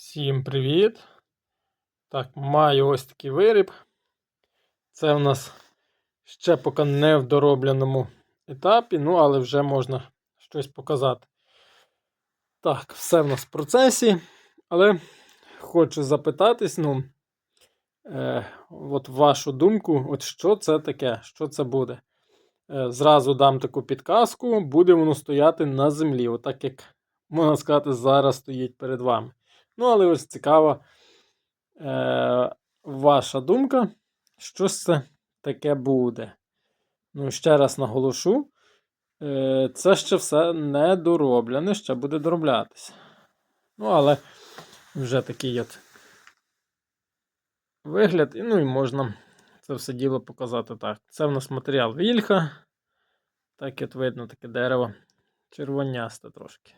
Всім привіт! Так, маю ось такий виріб. Це в нас ще поки не в доробленому етапі, ну, але вже можна щось показати. Так, все в нас в процесі. Але хочу запитатись, ну, е, от вашу думку, от що це таке, що це буде? Е, зразу дам таку підказку, буде воно стояти на землі, отак як, можна сказати, зараз стоїть перед вами. Ну, але ось цікава е, ваша думка, що це таке буде. Ну, ще раз наголошу, е, це ще все не дороблене, ще буде дороблятися. Ну, але вже такий от вигляд, і, ну і можна це все діло показати так. Це в нас матеріал вільха. Так, от видно, таке дерево червонясте трошки.